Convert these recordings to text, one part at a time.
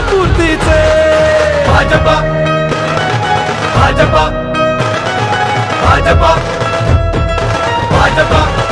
पूर्तीचे भाजपा. भाजपा. भाजपा. भाजपा.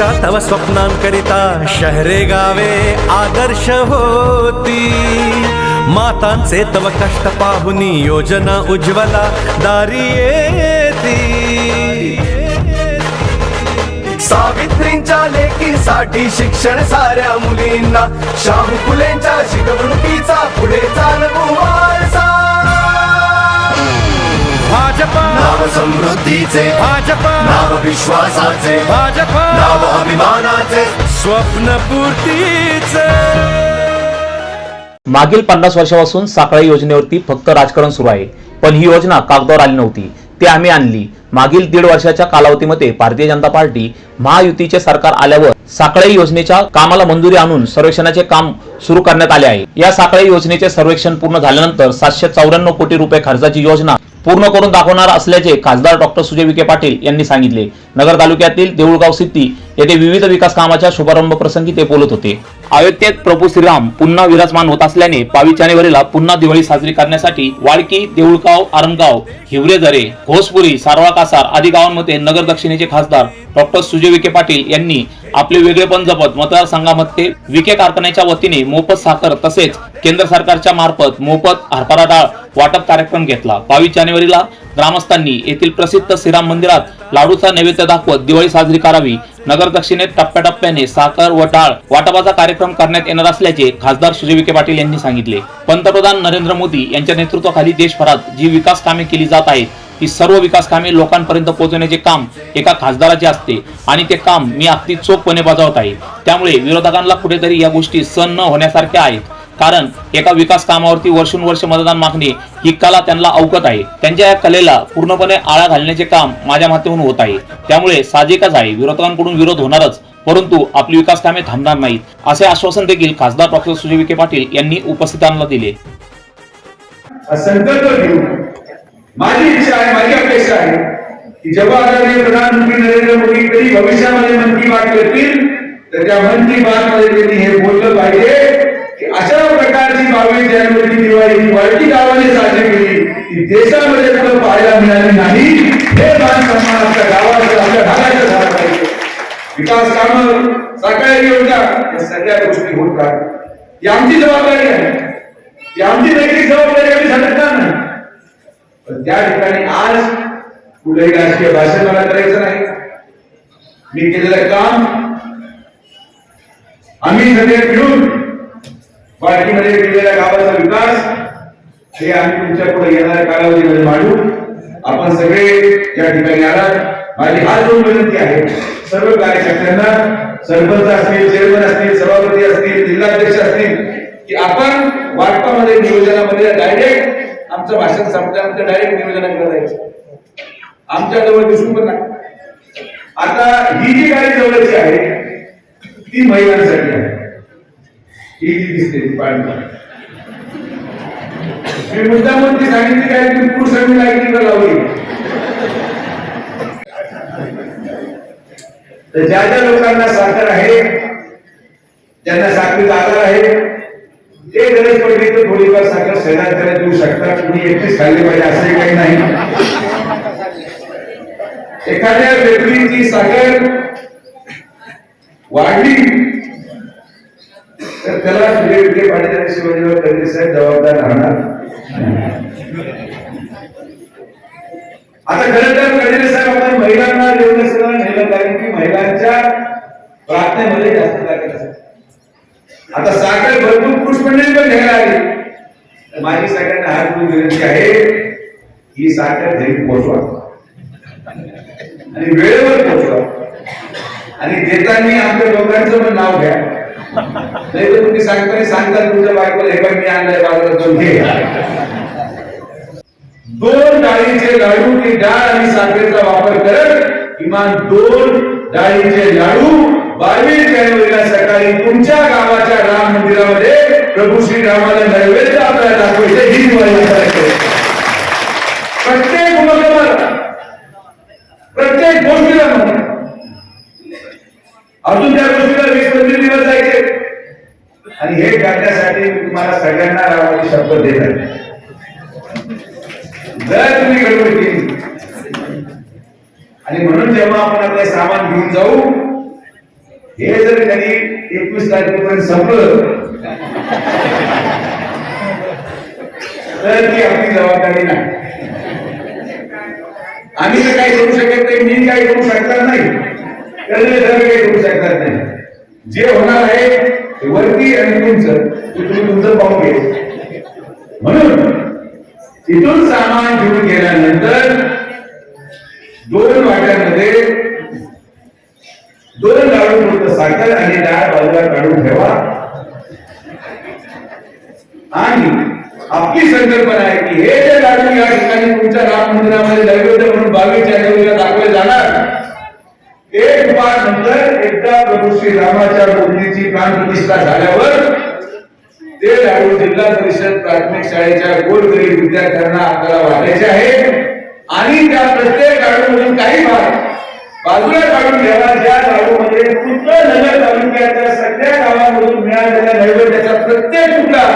तुमच्या तव स्वप्नांकरिता शहरे गावे आदर्श होती. मातांचे तव कष्ट पाहुनी योजना उज्ज्वला दारी येती. सावित्रींच्या लेकीसाठी शिक्षण साऱ्या मुलींना शाहू फुलेंच्या शिकवणुकीचा पुढे चालवू भाजपा. नाव समृद्धीचे. भाजपा. नाव विश्वासाचे. भाजपा. नाव अभिमानाचे. स्वप्न पूर्तीचे. मागील पन्नास वर्षापासून साखळी योजनेवरती फक्त राजकारण सुरू आहे. पण ही योजना कागदावर आली नव्हती. ती आम्ही आणली. मागील दीड वर्षाच्या कालावधीमध्ये भारतीय जनता पार्टी महायुतीचे सरकार आल्यावर साखळी योजनेच्या कामाला मंजुरी आणून सर्वेक्षणाचे काम सुरू करण्यात आले आहे. या साखळी योजनेचे सर्वेक्षण पूर्ण झाल्यानंतर सातशे चौऱ्याण्णव कोटी रुपये खर्चाची योजना पूर्ण करून दाखवणार असल्याचे खासदार डॉक्टर सुजय विखे पाटील यांनी सांगितले. नगर तालुक्यातील देऊळगाव सिद्धी येथे विविध विकास कामाच्या शुभारंभ प्रसंगी ते बोलत होते. अयोध्येत प्रभू श्रीराम पुन्हा विराजमान होत असल्याने बावीस जानेवारीला पुन्हा दिवाळी साजरी करण्यासाठी वाळकी देऊळगाव आरंगाव हिवरेदरे घोसपुरी सारवा कासार आदी गावांमध्ये नगर दक्षिणेचे खासदार डॉक्टर सुजय विखे पाटील यांनी आपले वेगळेपण जपत मतदारसंघामध्ये विखे कारखान्याच्या वतीने मोफत साखर तसेच केंद्र सरकारच्या मार्फत मोफत हरभरा डाळ वाटप कार्यक्रम घेतला. बावीस जानेवारीला ग्रामस्थांनी येथील प्रसिद्ध श्रीराम मंदिरात लाडूचा नैवेद्य दाखवत दिवाळी साजरी करावी. नगर दक्षिणेत टप्प्याटप्प्याने साखर व टाळ वाटपाचा कार्यक्रम करण्यात येणार असल्याचे खासदार सुजय विखे पाटील यांनी सांगितले. पंतप्रधान नरेंद्र मोदी यांच्या नेतृत्वाखाली देशभरात जी विकास कामे केली जात आहेत ती सर्व विकास कामे लोकांपर्यंत पोहोचवण्याचे काम एका खासदाराचे असते आणि ते काम मी अगदी चोखपणे बजावत आहे. त्यामुळे विरोधकांना कुठेतरी या गोष्टी सण न होण्यासारख्या आहेत. कारण एका विकास कामावरती वर्षानुवर्ष मतदान मागणे ही कला त्यांना अवगत आहे. त्यांच्या या कलेला पूर्णपणे आळा घालण्याचे काम माझ्या माध्यमातून होत आहे. त्यामुळे साहजिकच आहे. विरोधकांकडून विरोध होणारच परंतु आपली विकास कामे थांबणार नाहीत असे आश्वासन देखील खासदार डॉक्टर सुजय विखे पाटील यांनी उपस्थितांना दिले. संकल्प घेऊन माझी इच्छा आहे माझी अपेक्षा आहे की जेव्हा आदरणीय प्रधानमंत्री नरेंद्र मोदी कधी भविष्यामध्ये मन की बात करतील तर त्या मन की बात मध्ये त्यांनी हे बोललं पाहिजे. अशा प्रकारची बावीस जानेवारी दिवाळी वाळकी गावाने साजरी केली ती देशामध्ये कुठं पाहायला मिळाली नाही हे मान सन्मान आपल्या गावाचं आपल्या भागाचं झालं पाहिजे. विकास कामं सकाळी योजना या सगळ्या गोष्टी होतात ही आमची जबाबदारी आहे. ही आमची नैतिक जबाबदारी आम्ही झटकणार नाही. पण त्या ठिकाणी आज कुठेही राजकीय भाषण मला करायचं नाही. मी केलेलं काम आम्ही सगळे मिळून पार्टीमध्ये केलेल्या गावाचा विकास हे आम्ही तुमच्यापुढे येणाऱ्या कालावधीमध्ये मांडू. आपण सगळे या ठिकाणी आलात. माझी हात दोन विनंती आहे. सर्व कार्यकर्त्यांना सरपंच असतील चेअरमन असतील सभापती असतील जिल्हाध्यक्ष असतील की आपण वाटपामध्ये नियोजनामध्ये डायरेक्ट आमचं भाषण संपल्यानंतर डायरेक्ट नियोजनाकडे जायचं आमच्या जवळ दिसून पण नाही. आता ही जी गाडी जवळची आहे ती महिलांसाठी आहे. ही दिसते मी मुद्दा म्हणते सांगितली काय की पुरुषांनी लाईटिंग लावली? तर ज्या ज्या लोकांना साखर आहे ज्यांना साखरेचा आधार आहे ते गरज पडली तर थोडीफार साखर शहरात देऊ शकतात. तुम्ही एकटीच खाल्ली पाहिजे असंही काही नाही. एखाद्या व्यक्तीची साखर वाढली तर त्याला सूर्य विखे पाटील आणि शिवाजीराव फडणवीस साहेब जबाबदार राहणार. आता खरं तर फडणवीस साहेब आपण महिलांना निवडणुकीला नेलं कारण की महिलांच्या प्रार्थनेमध्ये जास्त लागेल आता साखर भरपूर पुरुष मंडळी पण घ्यायला आली. माझी सगळ्यांना हात जोडून विनंती आहे ही साखर घरी पोहोचवा आणि वेळेवर पोहोचवा आणि देताना आमच्या लोकांचं पण नाव घ्या. नाही तर तुम्ही सांगताना सांगता तुमच्या बायकोला हे पण मी आणलंय बाजारात जाऊन घे. दोन डाळीचे लाडू की डाळ आणि साखरेचा वापर करत किमान दोन डाळीचे लाडू बावीस जानेवारीला सकाळी तुमच्या गावाच्या राम मंदिरामध्ये प्रभू श्री श्रीरामाला नैवेद्य आपल्याला दाखवायचे ही दिवाळी प्रत्येक उपक्रमाला प्रत्येक गोष्टीला म्हणा अजून त्या गोष्टीला आणि हे करण्यासाठी मी तुम्हाला सगळ्यांना रामाची शब्द देत आहे. जर तुम्ही गडबड केली आणि म्हणून जेव्हा आपण आपले सामान घेऊन जाऊ हे जर कधी एकवीस तारखेपर्यंत संपलं तर ती आपली जबाबदारी नाही. आम्ही तर काही करू शकत नाही मी काही करू शकणार नाही. तर काही करू शकणार नाही. जे होणार आहे ते वरती आणि तुमचं तुम्ही तुमचं पाहून घे म्हणून तिथून सामान घेऊन गेल्यानंतर दोन वाट्यामध्ये दोन लाडू फक्त साखर आणि डाळ बाजूला काढून ठेवा. आणि आपली संकल्पना आहे की हे जे लाडू या ठिकाणी तुमच्या राम मंदिरामध्ये नैवेद्य म्हणून बावीस जानेवारीला दाखवले जाणार एक दुपार नंतर एकदा प्रभू श्री रामाच्या प्रतिष्ठा झाल्यावर ते लाडू जिल्हा परिषद प्राथमिक शाळेच्या गोरगरीब विद्यार्थ्यांना आपल्याला वाटायचे आहे. आणि त्या प्रत्येक लाडूमधून काही भाग बाजूला काढून घ्यावा ज्या लाडूमध्ये कुठलं नगर तालुक्याच्या सगळ्या गावांमधून मिळालेल्या नैवेद्याचा प्रत्येक तुकडा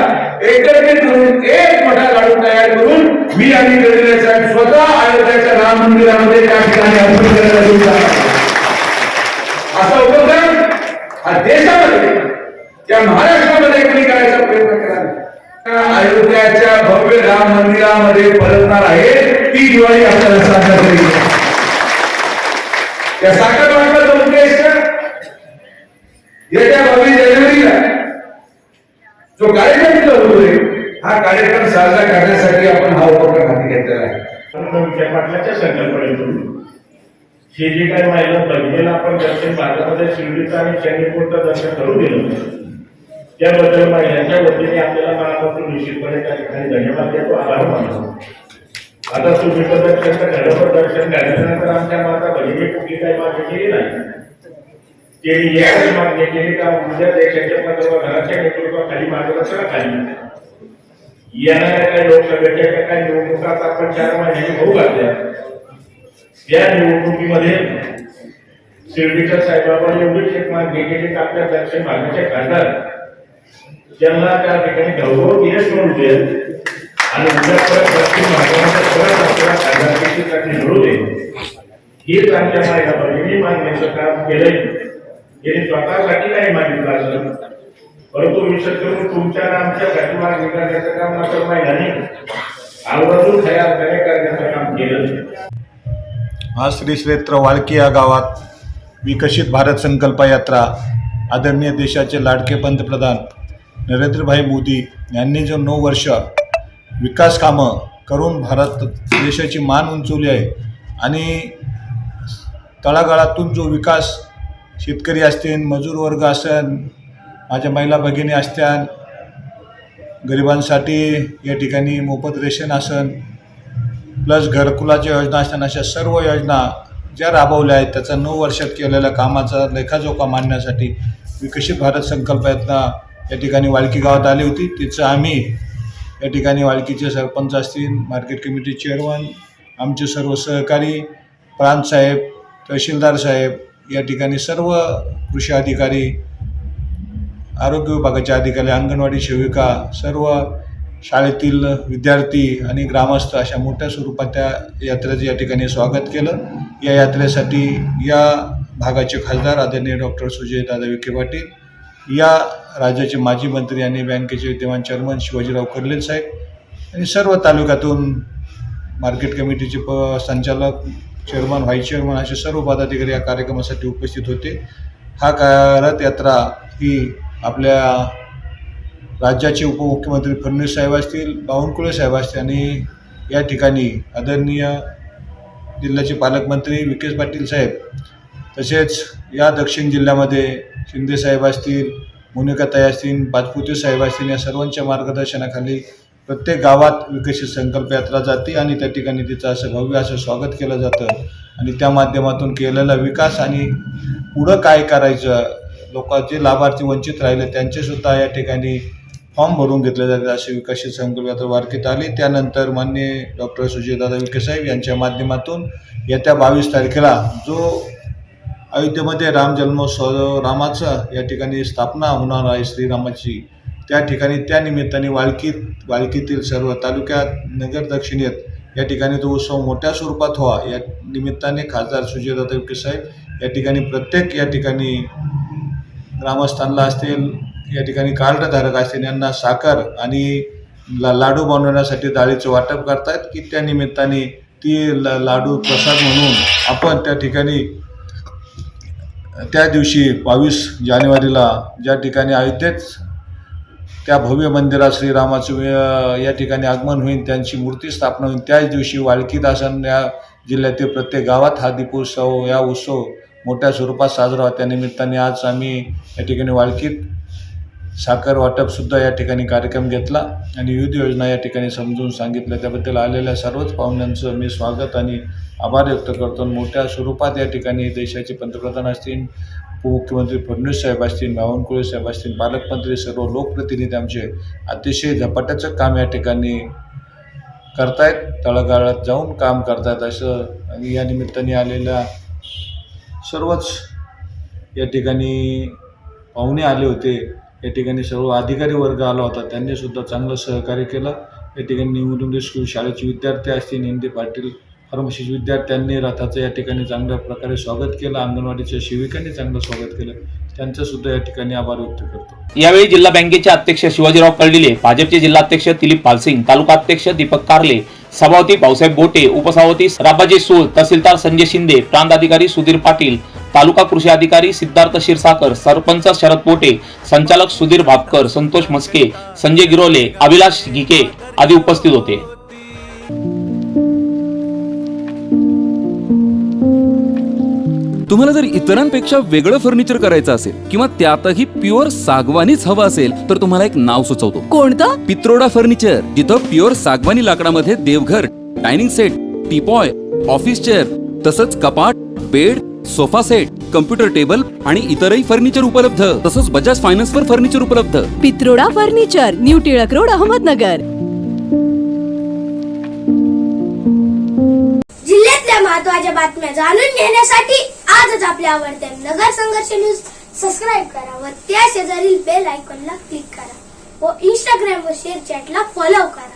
एकत्रित करून एक मोठा लाडू तयार करून मी आणि गडिले स्वतः अयोध्याच्या राम मंदिरामध्ये त्या ठिकाणी अर्पण करायला घेऊन उपक्रम हा देशामध्ये त्या महाराष्ट्रामध्ये कोणी करायचा प्रयत्न करा अयोध्याच्या भव्य राम मंदिरामध्ये परतणार आहे ती दिवाळी आपल्याला साजरा करेल त्या साखर वाटपाचा उद्देश येत्या बावीस जानेवारीला जो कार्यक्रम तिथं होतोय हा कार्यक्रम साजरा करण्यासाठी आपण हा उपक्रम हाती घेतलेला आहे. विखे पाटलाच्या संकल्पनेतून हे जे काही माहिती बहिणीला आपण दर्शन भारतामध्ये शिर्डीचं आणि शनीपूरचं दर्शन करून दिलं. त्याबद्दल महिलांच्या वतीने आपल्याला मनापासून निश्चितपणे त्या ठिकाणी धन्यवाद देतो. आभार मानतो. आता तुम्ही प्रदर्शन घडवं दर्शन घडल्यानंतर आमच्या माता बहिणी कुठली काही मागणी केली नाही. ते यावेळी मागणी केली का? उद्या देशाच्या पंतप्रधान घराच्या नेतृत्वाखाली मार्गदर्शनाखाली खाली येणाऱ्या काही लोकसभेच्या ज्या काही निवडणुकात आपण चार महिन्यांनी होऊ घातल्या. त्या निवडणुकीमध्ये शिर्डीच्या साईबाबा एवढीच एक मागणी केली की? आपल्या दक्षिण भागाचे खासदार त्यांना त्या ठिकाणी गौरव यश म्हणून दे आणि उद्या परत दक्षिण भागामध्ये परत आपल्याला खासदारकीची मिळू दे. हेच आमच्या महिला भगिनी मागण्याचं काम केलंय. त्यांनी स्वतःसाठी नाही मागितलं असं. परंतु विशेष करून तुमच्या आमच्या पाठीमाग मागणी काम मात्र महिलांनी आवर्जून खऱ्या अर्थाने करण्याचं काम केलं. आज श्री क्षेत्र वाळकी या गावात विकसित भारत संकल्प यात्रा आदरणीय देशाचे लाडके पंतप्रधान नरेंद्रभाई मोदी यांनी जो नऊ वर्ष विकास कामं करून भारत देशाची मान उंचवली आहे आणि तळागाळातून जो विकास शेतकरी असतील मजूर वर्ग असेल माझ्या महिला भगिनी असत्या गरिबांसाठी या ठिकाणी मोफत रेशन असन प्लस घरकुलाच्या योजना असताना अशा सर्व योजना ज्या राबवल्या आहेत त्याचा नऊ वर्षात केलेल्या कामाचा लेखाजोखा मांडण्यासाठी विकसित भारत संकल्प या ठिकाणी वाळकी गावात आली होती. तिचं आम्ही या ठिकाणी वाळकीचे सरपंच असतील मार्केट कमिटी चेअरमन आमचे सर्व सहकारी प्रांत साहेब तहसीलदार साहेब या ठिकाणी सर्व कृषी अधिकारी आरोग्य विभागाचे अधिकारी अंगणवाडी सेविका सर्व शाळेतील विद्यार्थी आणि ग्रामस्थ अशा मोठ्या स्वरूपात त्या यात्रेचं या ठिकाणी स्वागत केलं. या यात्रेसाठी या भागाचे खासदार आदरणीय डॉक्टर सुजयदादा विखे पाटील या राज्याचे माजी मंत्री आणि बँकेचे विद्यमान चेअरमन शिवाजीराव कर्लेल साहेब आणि सर्व तालुक्यातून मार्केट कमिटीचे प संचालक चेअरमन व्हाईस चेअरमन असे सर्व पदाधिकारी या कार्यक्रमासाठी उपस्थित होते. हा का रथयात्रा ही आपल्या राज्याचे उपमुख्यमंत्री फडणवीस साहेब असतील बावनकुळे साहेब असतील आणि या ठिकाणी आदरणीय जिल्ह्याचे पालकमंत्री विकेश पाटील साहेब तसेच या दक्षिण जिल्ह्यामध्ये शिंदे साहेब असतील मुनिकाताई असतील बाजपुते साहेब असतील या सर्वांच्या मार्गदर्शनाखाली प्रत्येक गावात विकसित संकल्प यात्रा जाते आणि त्या ठिकाणी तिचं असं भव्य असं स्वागत केलं जातं. आणि त्या माध्यमातून केलेला विकास आणि पुढं काय करायचं लोक जे लाभार्थी वंचित राहिले त्यांचेसुद्धा या ठिकाणी फॉर्म भरून घेतले जाते असे विकसित संकल्प यात्रा वारकीत आली. त्यानंतर मान्य डॉक्टर सुजयदादा विखे साहेब यांच्या माध्यमातून येत्या बावीस तारखेला जो अयोध्येमध्ये राम जन्मोत्सव रामाचं या ठिकाणी स्थापना होणार आहे श्रीरामाची. त्या ठिकाणी त्या निमित्ताने वाळकीत वाळकीतील सर्व तालुक्यात नगर दक्षिणेत या ठिकाणी तो उत्सव मोठ्या स्वरूपात व्हा या निमित्ताने खासदार सुजयदत्त विखे साहेब या ठिकाणी प्रत्येक या ठिकाणी ग्रामस्थांना असतील या ठिकाणी कार्डधारक असतील यांना साखर आणि ला लाडू बनवण्यासाठी डाळीचं वाटप करतायत की त्या निमित्ताने ती ला लाडू प्रसाद म्हणून आपण त्या ठिकाणी त्या दिवशी बावीस जानेवारीला ज्या ठिकाणी अयोध्येत त्या भव्य मंदिरात श्रीरामाचं या ठिकाणी आगमन होईल त्यांची मूर्ती स्थापना होईल त्याच दिवशी वाळकीत आसन या जिल्ह्यातील प्रत्येक गावात हा दीपोत्सव या उत्सव मोठ्या स्वरूपात साजरा होत्या निमित्ताने आज आम्ही या ठिकाणी वाळकीत साखर वाटपसुद्धा या ठिकाणी कार्यक्रम घेतला आणि विविध योजना या ठिकाणी समजून सांगितल्या. त्याबद्दल आलेल्या सर्वच पाहुण्यांचं मी स्वागत आणि आभार व्यक्त करतो. आणि मोठ्या स्वरूपात या ठिकाणी देशाचे पंतप्रधान असतील उपमुख्यमंत्री फडणवीस साहेब असतील बावनकुळे साहेब असतील पालकमंत्री सर्व लोकप्रतिनिधी आमचे अतिशय झपाट्याचं काम या ठिकाणी करतायत. तळागाळात जाऊन काम करतायत असं आणि या निमित्ताने आलेल्या सर्वच या ठिकाणी पाहुणे आले होते. या ठिकाणी सर्व अधिकारी वर्ग आला होता. त्यांनी सुद्धा चांगलं सहकार्य केलं. या ठिकाणी निवडून स्कूल शाळेचे विद्यार्थी असतील हिंदी पाटील फार्मसीचे विद्यार्थ्यांनी रथाचं या ठिकाणी चांगल्या प्रकारे स्वागत केलं. अंगणवाडीच्या शिविकांनी चांगलं स्वागत केलं. त्यांचं सुद्धा या ठिकाणी आभार व्यक्त करतो. यावेळी जिल्हा बँकेचे अध्यक्ष शिवाजीराव कळडिले भाजपचे जिल्हाध्यक्ष दिलीप पालसिंग तालुका अध्यक्ष दीपक कारले सभापती भाऊसाहेब बोटे उपसभापती राबाजी सूळ तहसीलदार संजय शिंदे प्रांत अधिकारी सुधीर पाटील तालुका कृषी अधिकारी सिद्धार्थ क्षीरसागर सरपंच शरद पोटे संचालक सुधीर भापकर संतोष मस्के संजय गिरोले अभिलाष घिके आदी उपस्थित होते. तुम्हाला जर इतरांपेक्षा वेगळं फर्निचर करायचं असेल किंवा त्यातही प्युअर सागवानीच हवं असेल तर तुम्हाला एक नाव सुचवतो. कोणतं? पित्रोडा फर्निचर जिथं प्युअर सागवानी लाकडामध्ये देवघर dining set teapoy office chair तसंच कपाट bed sofa set computer table आणि इतरही फर्निचर उपलब्ध. तसंच बजाज फायनान्स वर फर्निचर उपलब्ध. Pitroda furniture new Tilak road Ahmednagar. जिल्ह्यातल्या महत्त्वाच्या बातम्या जाणून घेण्यासाठी आजच आपल्या आवडत्या नगर संघर्ष न्यूज सबस्क्राईब करा व त्या शेजारील बेल आयकॉनला क्लिक करा व इंस्टाग्राम व शेअर चॅटला फॉलो करा.